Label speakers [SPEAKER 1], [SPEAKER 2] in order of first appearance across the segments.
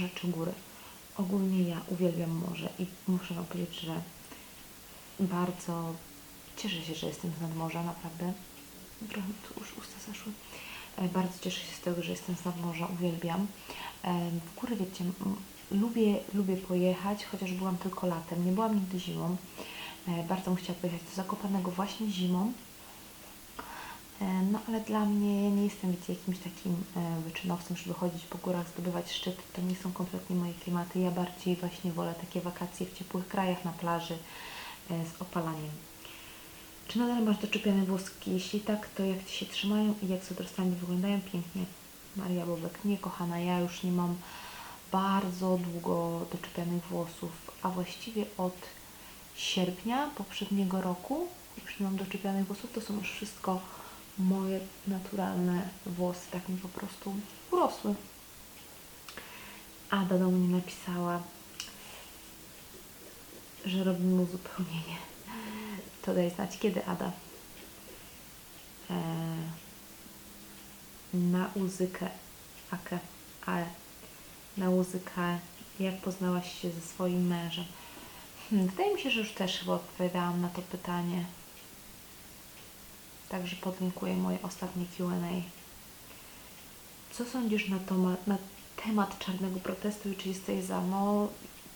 [SPEAKER 1] morze czy góry. Ogólnie ja uwielbiam morze i muszę Wam powiedzieć, że bardzo cieszę się, że jestem z nadmorza, naprawdę. Trochę tu już usta zaszły. E, Bardzo cieszę się z tego, że jestem z nadmorza, uwielbiam. E, W góry, wiecie, lubię, lubię pojechać, chociaż byłam tylko latem, nie byłam nigdy zimą. E, Bardzo bym chciała pojechać do Zakopanego właśnie zimą. E, No ale dla mnie, nie jestem wiecie, jakimś takim e, wyczynowcem, żeby chodzić po górach, zdobywać szczyt. To nie są kompletnie moje klimaty. Ja bardziej właśnie wolę takie wakacje w ciepłych krajach, na plaży, e, z opalaniem. Czy nadal masz doczepiane włoski? Jeśli tak, to jak Ci się trzymają i jak z odrastaniem wyglądają? Pięknie. Maria Bobek. Nie, kochana, ja już nie mam bardzo długo doczepianych włosów, a właściwie od sierpnia poprzedniego roku już nie mam doczepianych włosów. To są już wszystko moje naturalne włosy. Tak mi po prostu urosły. Ada do mnie napisała, że robimy uzupełnienie. To daj znać, kiedy Ada. Eee, na muzykę, akę, ale na muzykę, jak poznałaś się ze swoim mężem? Hmm, wydaje mi się, że już też chyba odpowiadałam na to pytanie. Także podlinkuję moje ostatnie Q&A. Co sądzisz na, toma, na temat czarnego protestu i czy jesteś za? No,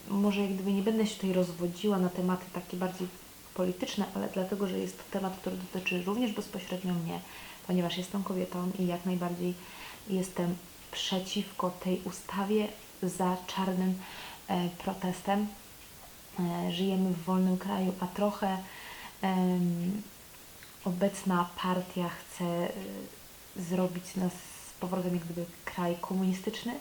[SPEAKER 1] może jak gdyby nie będę się tutaj rozwodziła na tematy takie bardziej polityczne, ale dlatego, że jest to temat, który dotyczy również bezpośrednio mnie, ponieważ jestem kobietą i jak najbardziej jestem przeciwko tej ustawie za czarnym e, protestem. E, żyjemy w wolnym kraju, a trochę em, obecna partia chce e, zrobić nas z powrotem jak gdyby kraj komunistyczny,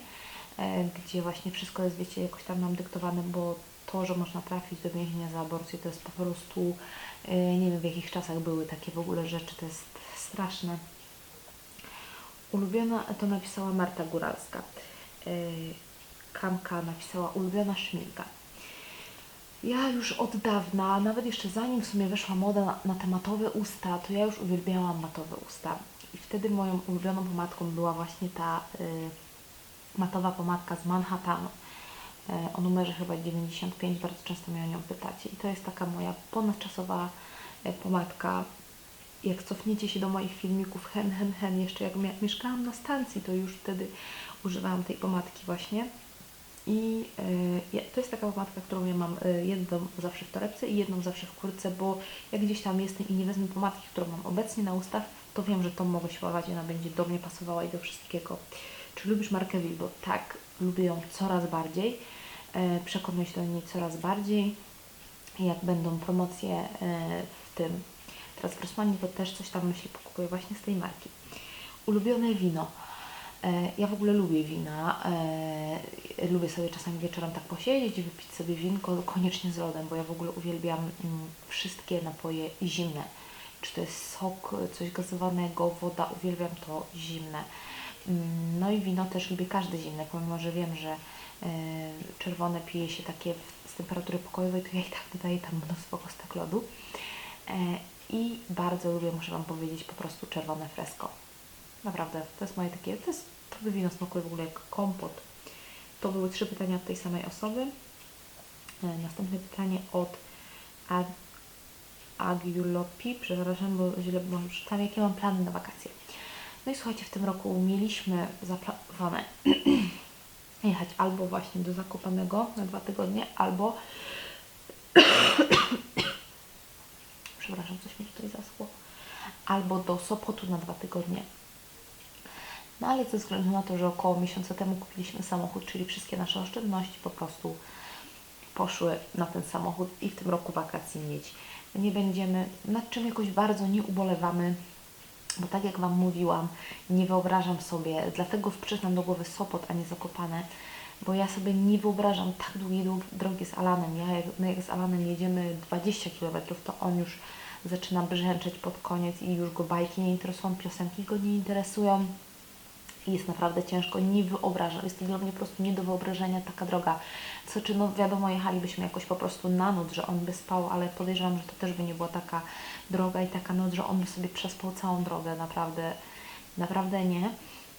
[SPEAKER 1] e, gdzie właśnie wszystko jest, wiecie, jakoś tam nam dyktowane, bo to, że można trafić do więzienia za aborcję, to jest po prostu, e, nie wiem w jakich czasach były takie w ogóle rzeczy, to jest straszne. Ulubiona, to napisała Marta Góralska. E, Kamka napisała ulubiona szminka. Ja już od dawna, nawet jeszcze zanim w sumie weszła moda na, na te matowe usta, to ja już uwielbiałam matowe usta. I wtedy moją ulubioną pomadką była właśnie ta y, matowa pomadka z Manhattanu. Y, o numerze chyba 95, bardzo często mnie o nią pytacie. I to jest taka moja ponadczasowa y, pomadka. Jak cofniecie się do moich filmików hen, hen, hen, jeszcze jak mieszkałam na stacji, to już wtedy używałam tej pomadki właśnie. I ja- to jest taka pomadka, którą ja mam y, jedną zawsze w torebce i jedną zawsze w kurtce, bo jak gdzieś tam jestem i nie wezmę pomadki, którą mam obecnie na ustach, to wiem, że tą mogę śpiewać i ona będzie do mnie pasowała i do wszystkiego. Czy lubisz markę Wilbo? Tak, lubię ją coraz bardziej. E, przekonuję się do niej coraz bardziej. Jak będą promocje e, w tym, teraz w Rossmanie, to też coś tam myślę pokupuję właśnie z tej marki. Ulubione wino. E, Ja w ogóle lubię wina. E, lubię sobie czasami wieczorem tak posiedzieć i wypić sobie winko, koniecznie z lodem, bo ja w ogóle uwielbiam mm, wszystkie napoje zimne. Czy to jest sok, coś gazowanego, woda, uwielbiam to zimne. Mm, No i wino też lubię każde zimne, pomimo że wiem, że e, czerwone pije się takie z temperatury pokojowej, to ja i tak dodaję tam mnóstwo kostek lodu. I bardzo lubię, muszę Wam powiedzieć, po prostu czerwone fresco. Naprawdę, to jest moje takie, to jest, to by wino smakuje w ogóle jak kompot. To były trzy pytania od tej samej osoby. E, Następne pytanie od Ag Agiulopi, przepraszam, bo źle może przeczytam, jakie mam plany na wakacje. No i słuchajcie, w tym roku mieliśmy zaplanowane jechać albo właśnie do Zakopanego na dwa tygodnie, albo przepraszam, coś mi tutaj zaschło, albo do Sopotu na dwa tygodnie. No ale ze względu na to, że około miesiąca temu kupiliśmy samochód, czyli wszystkie nasze oszczędności po prostu poszły na ten samochód i w tym roku wakacji mieć. Nie będziemy, nad czym jakoś bardzo nie ubolewamy, bo tak jak Wam mówiłam, nie wyobrażam sobie, dlatego przyznam do głowy Sopot, a nie Zakopane, bo ja sobie nie wyobrażam tak długiej dług- drogi z Alanem. Ja jak, my jak z Alanem jedziemy 20 km, to on już zaczyna brzęczeć pod koniec i już go bajki nie interesują, piosenki go nie interesują. Jest naprawdę ciężko, nie wyobrażam. Jest to dla mnie po prostu nie do wyobrażenia taka droga. Co czy, no wiadomo, jechalibyśmy jakoś po prostu na noc, że on by spał, ale podejrzewam, że to też by nie była taka droga i taka noc, że on by sobie przespał całą drogę. Naprawdę, naprawdę nie.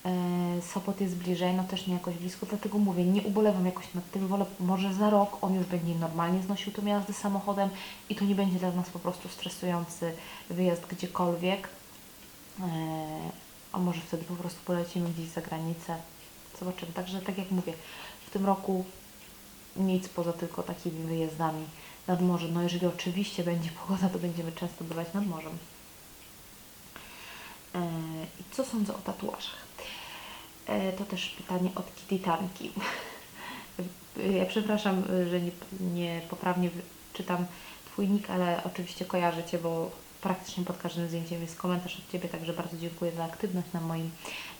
[SPEAKER 1] E, Sopot jest bliżej, no też nie jakoś blisko, dlatego mówię, nie ubolewam jakoś nad tym, wolę może za rok on już będzie normalnie znosił tą jazdę samochodem i to nie będzie dla nas po prostu stresujący wyjazd gdziekolwiek. A może wtedy po prostu polecimy gdzieś za granicę. Zobaczymy. Także tak jak mówię, w tym roku nic poza tylko takimi wyjazdami nad morze. No jeżeli oczywiście będzie pogoda, to będziemy często bywać nad morzem. E, I co sądzę o tatuażach? E, To też pytanie od Kitytanki. Ja przepraszam, że nie, nie poprawnie czytam Twój nick, ale oczywiście kojarzę Cię, bo praktycznie pod każdym zdjęciem jest komentarz od Ciebie, także bardzo dziękuję za aktywność na moim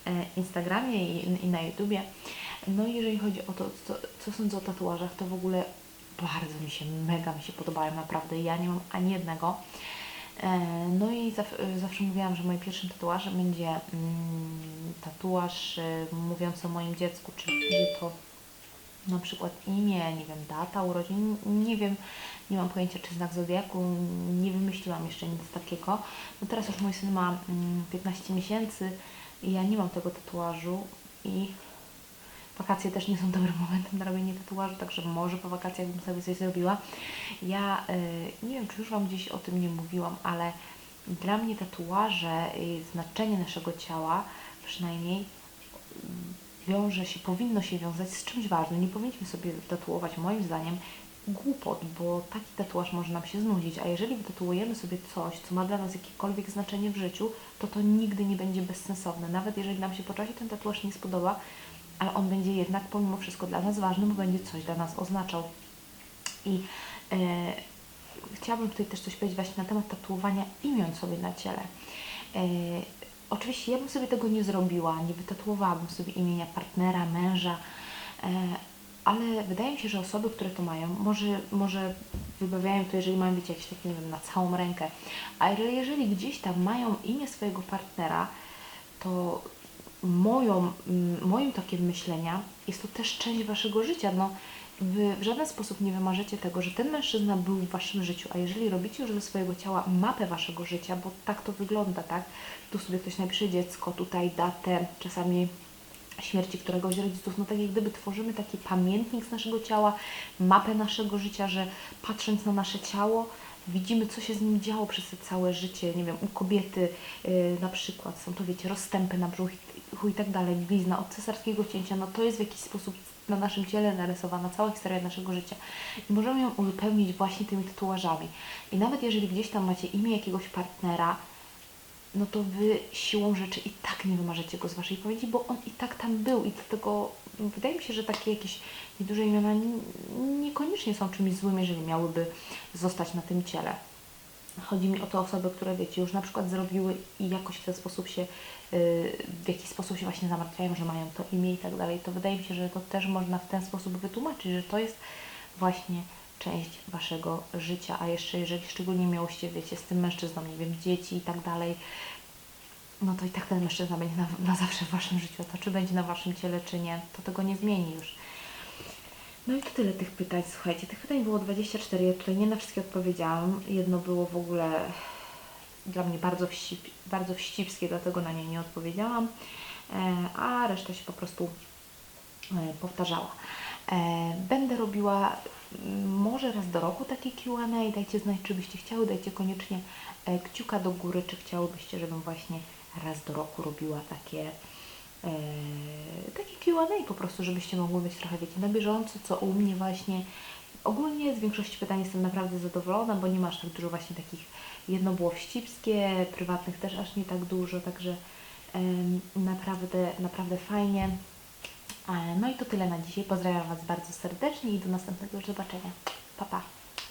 [SPEAKER 1] e, Instagramie i, i na YouTubie. No i jeżeli chodzi o to, co, co sądzę o tatuażach, to w ogóle bardzo mi się, mega mi się podobają, naprawdę. Ja nie mam ani jednego. E, No i zaw- zawsze mówiłam, że moim pierwszym tatuażem będzie mm, tatuaż e, mówiący o moim dziecku, czyli to na przykład imię, nie wiem, data urodzin, nie wiem, nie mam pojęcia czy znak zodiaku, nie wymyśliłam jeszcze nic takiego. No teraz już mój syn ma mm, 15 miesięcy i ja nie mam tego tatuażu i wakacje też nie są dobrym momentem na robienie tatuażu, także może po wakacjach bym sobie coś zrobiła. Ja y, nie wiem, czy już Wam gdzieś o tym nie mówiłam, ale dla mnie tatuaże znaczenie naszego ciała przynajmniej wiąże się, powinno się wiązać z czymś ważnym. Nie powinniśmy sobie tatuować, moim zdaniem, głupot, bo taki tatuaż może nam się znudzić, a jeżeli wytatuujemy sobie coś, co ma dla nas jakiekolwiek znaczenie w życiu, to to nigdy nie będzie bezsensowne. Nawet jeżeli nam się po czasie ten tatuaż nie spodoba, ale on będzie jednak pomimo wszystko dla nas ważny, bo będzie coś dla nas oznaczał. I e, chciałabym tutaj też coś powiedzieć właśnie na temat tatuowania imion sobie na ciele. E, oczywiście ja bym sobie tego nie zrobiła, nie wytatuowałabym sobie imienia partnera, męża, e, ale wydaje mi się, że osoby, które to mają, może, może wybawiają to, jeżeli mają być jakieś takie, nie wiem, na całą rękę, a jeżeli, jeżeli gdzieś tam mają imię swojego partnera, to moją, mm, moim tokiem myślenia jest to też część Waszego życia. No, Wy w żaden sposób nie wymarzycie tego, że ten mężczyzna był w Waszym życiu, a jeżeli robicie już ze swojego ciała mapę Waszego życia, bo tak to wygląda, tak? Tu sobie ktoś napisze dziecko, tutaj datę, czasami śmierci któregoś z rodziców, no tak jak gdyby tworzymy taki pamiętnik z naszego ciała, mapę naszego życia, że patrząc na nasze ciało, widzimy, co się z nim działo przez całe życie, nie wiem, u kobiety yy, na przykład są to, wiecie, rozstępy na brzuchu i tak dalej, blizna. Od cesarskiego cięcia, no to jest w jakiś sposób na naszym ciele narysowana cała historia naszego życia. I możemy ją uzupełnić właśnie tymi tatuażami. I nawet jeżeli gdzieś tam macie imię jakiegoś partnera, no to Wy siłą rzeczy i tak nie wymarzycie go z Waszej pamięci, bo on i tak tam był i dlatego wydaje mi się, że takie jakieś nieduże imiona niekoniecznie są czymś złym, jeżeli miałyby zostać na tym ciele. Chodzi mi o te osoby, które wiecie, już na przykład zrobiły i jakoś w ten sposób się, yy, w jakiś sposób się właśnie zamartwiają, że mają to imię i tak dalej. To wydaje mi się, że to też można w ten sposób wytłumaczyć, że to jest właśnie część Waszego życia, a jeszcze jeżeli szczególnie miałyście, wiecie, z tym mężczyzną, nie wiem, dzieci i tak dalej, no to i tak ten mężczyzna będzie na, na zawsze w Waszym życiu. To czy będzie na Waszym ciele, czy nie, to tego nie zmieni już. No i to tyle tych pytań, słuchajcie. Tych pytań było 24, ja tutaj nie na wszystkie odpowiedziałam. Jedno było w ogóle dla mnie bardzo, wścip, bardzo wścibskie, dlatego na nie nie odpowiedziałam, e, a reszta się po prostu e, powtarzała. E, Będę robiła może raz do roku takie Q&A. Dajcie znać, czy byście chciały. Dajcie koniecznie e, kciuka do góry, czy chciałybyście, żebym właśnie raz do roku robiła takie e, takie Q&A po prostu, żebyście mogły być trochę, wiecie, na bieżąco, co u mnie właśnie. Ogólnie z większości pytań jestem naprawdę zadowolona, bo nie masz tak dużo właśnie takich, jedno było wścibskie, prywatnych też aż nie tak dużo, także em, naprawdę, naprawdę fajnie. No i to tyle na dzisiaj. Pozdrawiam Was bardzo serdecznie i do następnego zobaczenia. Pa, pa.